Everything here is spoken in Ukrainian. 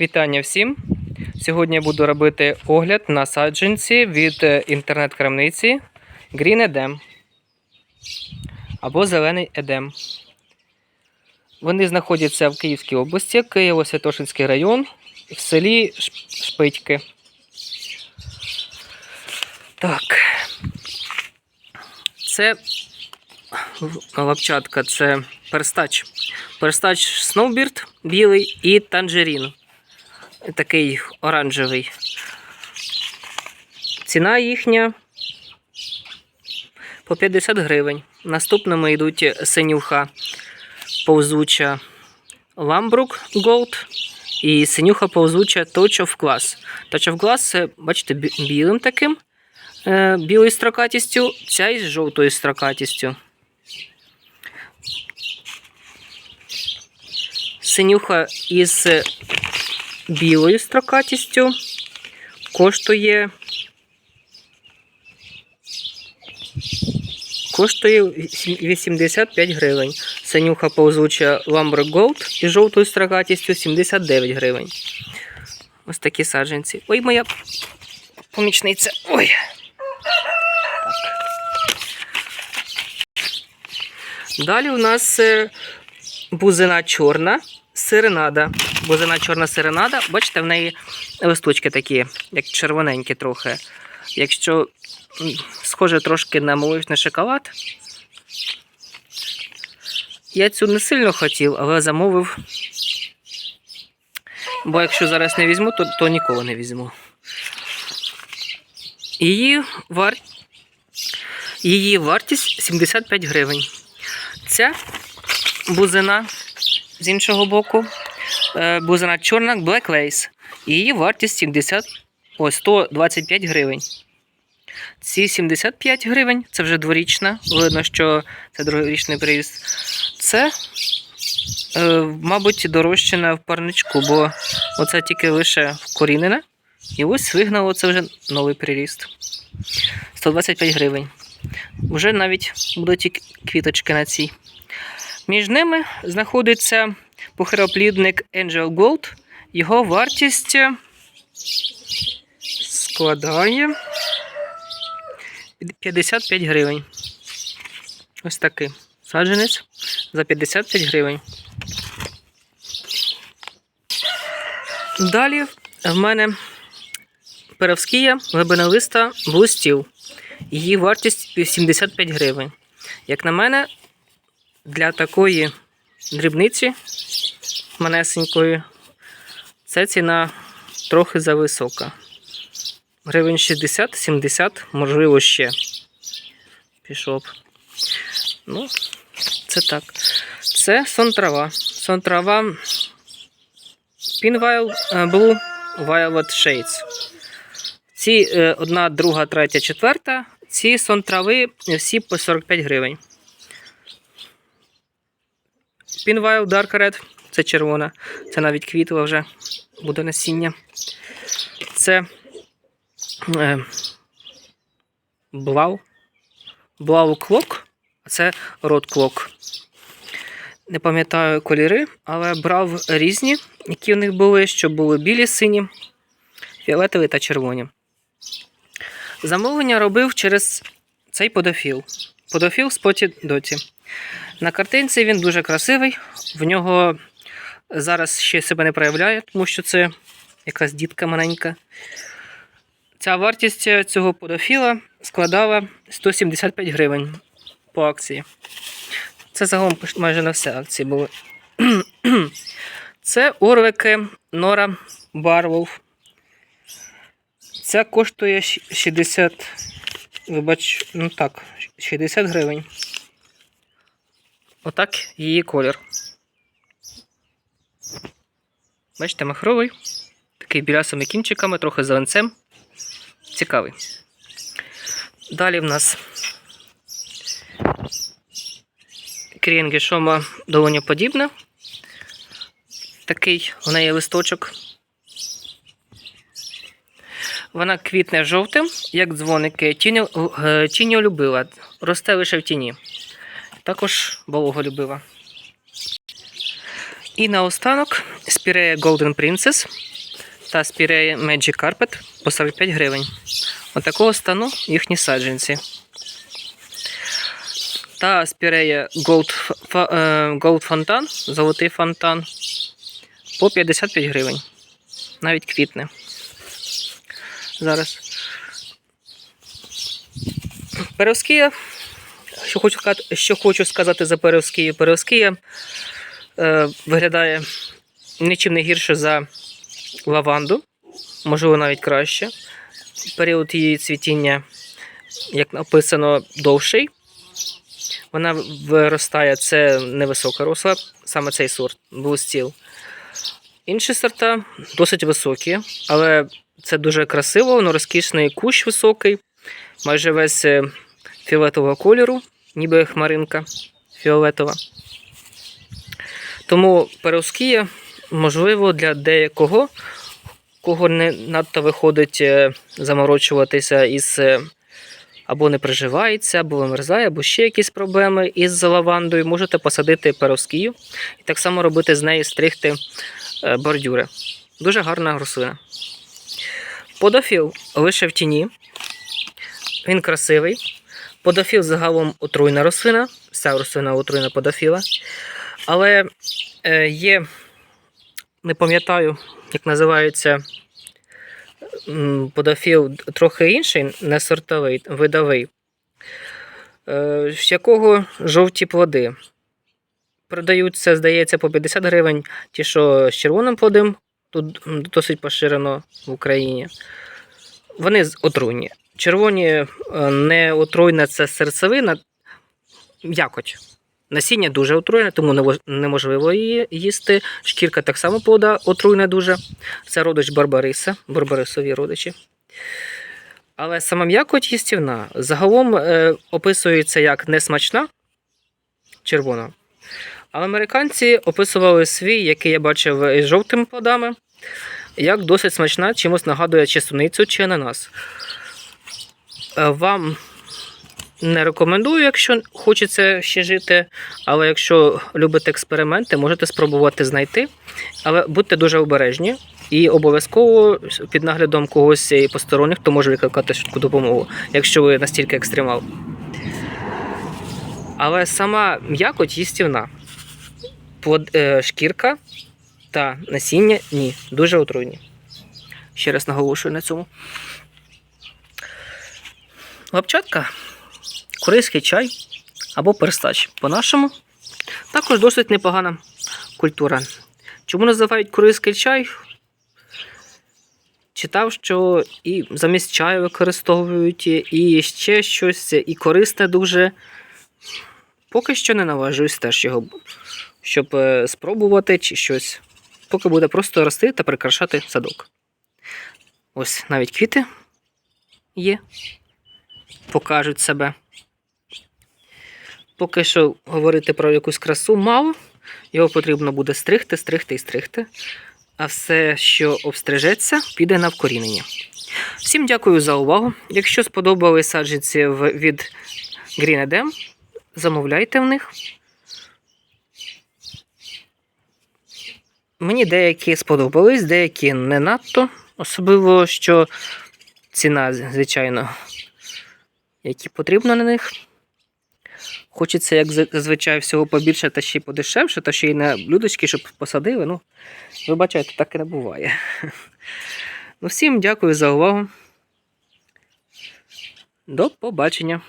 Вітання всім! Сьогодні я буду робити огляд на саджанці від е, інтернет-крамниці Green Edem або Зелений Едем. Вони знаходяться в Київській області, Києво-Святошинський район, в селі Шпитьки. Так. Це лапчатка, це перстач. Перстач Snowbird білий і танжерін. Такий оранжевий. Ціна їхня по 50 гривень. Наступними йдуть синюха повзуча Ламбрук Gold і синюха повзуча Touch of Glass. Touch of Glass, це, бачите, білим таким, е, білою строкатістю, ця із жовтою строкатістю. Синюха із білою строкатістю коштує. Коштує 85 гривень. Синюха повзуча Lamborg Gold із жовтою строкатістю 79 гривень. Ось такі саджанці. Ой, моя помічниця. Ой. Так. Далі у нас е, бузина чорна сиренада. Бузина чорна сиренада. Бачите, в неї листочки такі, як червоненькі трохи. Якщо схоже трошки на молочний шоколад. Я цю не сильно хотів, але замовив. Бо якщо зараз не візьму, то, то ніколи не візьму. Її, вар... Її вартість 75 гривень. Ця бузина з іншого боку. Е, Бузина чорна Black Lace. Її вартість 70, о, 125 гривень. Ці 75 гривень це вже дворічна. Видно, що це дворічний приїзд. Це, е, мабуть, дорожчана в парничку, бо оце тільки лише вкорінене. І ось вигнало це вже новий приріст. 125 гривень. Вже навіть будуть і квіточки на цій. Між ними знаходиться похироплідник Angel Gold. Його вартість складає 55 гривень. Ось такий саджанець за 55 гривень. Далі в мене перовскія глибинолиста блустів. Її вартість 75 гривень. Як на мене, для такої дрібниці манесенької це ціна трохи зависока. Гривень 60-70, можливо, ще пішов. Ну, це так. Це сонтрава. Сонтрава Pinwheel е, Blue Violet Shades. Ці е, одна, друга, третя, четверта. Ці сонтрави всі по 45 гривень. Pinwheel Dark Red це червона. Це навіть квітла вже буде насіння. Це е, Блау. Блау Клок, а це Рот Клок. Не пам'ятаю кольори, але брав різні, які в них були, що були білі, сині, фіолетові та червоні. Замовлення робив через цей подофіл. Подофіл Spotted Доті. На картинці він дуже красивий. В нього зараз ще себе не проявляє, тому що це якась дітка маленька. Ця вартість цього подофіла складала 175 гривень по акції. Це загалом майже на все акції були. Це орвики Нора Барволф. Ця коштує 60. Вибач, ну так, 60 гривень. Отак її колір. Бачите, махровий. Такий білясими кінчиками, трохи зеленцем. Цікавий. Далі в нас крінгішома доволі подібна. Такий у неї листочок. Вона квітне жовтим, як дзвоники. Тіню, е, любила. Росте лише в тіні. Також вологолюбива. І наостанок спірея Golden Princess та спірея Magic Carpet по 45 гривень. Отакого стану їхні саджанці. Та спірея Gold, е, Gold Fontan, золотий фонтан по 55 гривень. Навіть квітне. Зараз. Перовскія. Що хочу, що хочу сказати за Перовскію. Перовскія е, виглядає нічим не гірше за лаванду, можливо, навіть краще. Період її цвітіння, як написано, довший. Вона виростає, це невисока росла, саме цей сорт, був стіл. Інші сорта досить високі, але це дуже красиво, воно розкішний кущ високий, майже весь е, фіолетового кольору, ніби хмаринка фіолетова. Тому перовскія, можливо, для деякого, кого не надто виходить е, заморочуватися із е, або не приживається, або вимерзає, або ще якісь проблеми із лавандою, можете посадити перовскію і так само робити з неї стригти е, бордюри. Дуже гарна рослина. Подофіл лише в тіні. Він красивий. Подофіл загалом отруйна рослина. Вся рослина отруйна подофіла. Але е, є, не пам'ятаю, як називається подофіл трохи інший, не сортовий, видовий, е, з якого жовті плоди. Продаються, здається, по 50 гривень. Ті, що з червоним плодом, тут досить поширено в Україні. Вони отруйні. Червоні е, не отруйна це серцевина, якоть. Насіння дуже отруєне, тому неможливо її їсти. Шкірка так само плода отруйна дуже. Це родич Барбариса, барбарисові родичі. Але сама м'якоть їстівна. Загалом е, описується як несмачна червона. Але американці описували свій, який я бачив із жовтими плодами, як досить смачна, чимось нагадує чи суницю, чи ананас. Е, Вам не рекомендую, якщо хочеться ще жити. Але якщо любите експерименти, можете спробувати знайти. Але будьте дуже обережні і обов'язково під наглядом когось і посторонніх, хто може викликати швидку допомогу, якщо ви настільки екстремал. Але сама м'якоть їстівна. Плод, е, шкірка та насіння ні, дуже отруйні. Ще раз наголошую на цьому. Лапчатка корейський чай або перстач. По-нашому також досить непогана культура. Чому називають корейський чай? Читав, що і замість чаю використовують, і ще щось, і корисне дуже. Поки що не наважуюсь теж його, щоб е, спробувати чи щось. Поки буде просто рости та прикрашати садок. Ось навіть квіти є, покажуть себе. Поки що говорити про якусь красу мало. Його потрібно буде стригти, стригти і стригти. А все, що обстрижеться, піде на вкорінення. Всім дякую за увагу. Якщо сподобались саджанці від Green Edem, замовляйте в них. Мені деякі сподобались, деякі не надто. Особливо, що ціна, звичайно, які потрібно на них. Хочеться, як за- зазвичай, всього побільше та ще й подешевше, та ще й на блюдочки, щоб посадили. Ну, ви бачите, так і не буває. Ну, всім дякую за увагу. До побачення.